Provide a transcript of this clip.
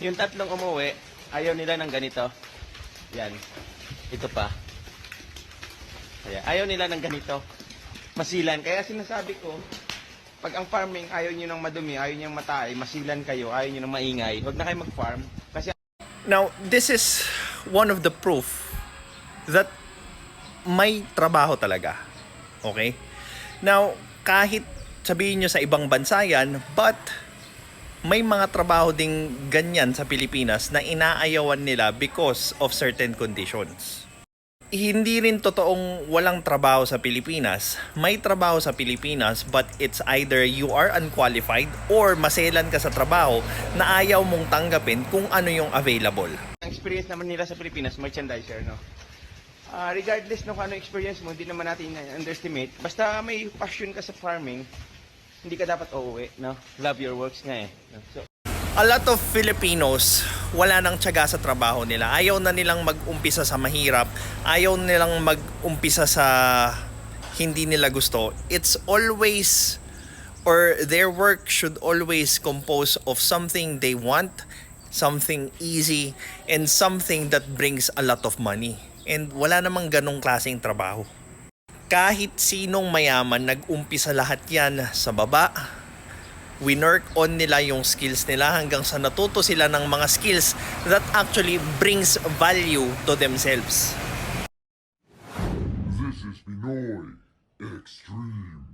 Yung tatlong umuwi, ayaw nila ng ganito. Yan. Ito pa. Kaya, ayaw nila ng ganito. Masilan. Kaya sinasabi ko, pag ang farming ayaw nyo ng madumi, ayaw nyo ng matay, masilan kayo, ayaw nyo ng maingay, huwag na kayo mag-farm. Kasi Now, this is one of the proof that may trabaho talaga. Okay? Now, kahit sabihin nyo sa ibang bansa yan, but may mga trabaho ding ganyan sa Pilipinas na inaayawan nila because of certain conditions. Hindi rin totoong walang trabaho sa Pilipinas. May trabaho sa Pilipinas but it's either you are unqualified or maselan ka sa trabaho na ayaw mong tanggapin kung ano yung available. ang experience naman nila sa Pilipinas, merchandiser, no? Ah, regardless kung ano experience mo, hindi naman natin underestimate. Basta may passion ka sa farming, hindi ka dapat uuwi, no? Love your works nga eh. So, A lot of Filipinos wala nang tiyaga sa trabaho nila. Ayaw na nilang mag-umpisa sa mahirap. Ayaw nilang mag-umpisa sa hindi nila gusto. It's always or their work should always compose of something they want, something easy, and something that brings a lot of money. And wala namang ganong klaseng trabaho. Kahit sinong mayaman, nag-umpisa lahat yan sa baba, winwork on nila yung skills nila hanggang sa natuto sila ng mga skills that actually brings value to themselves. This is Pinoy Extreme.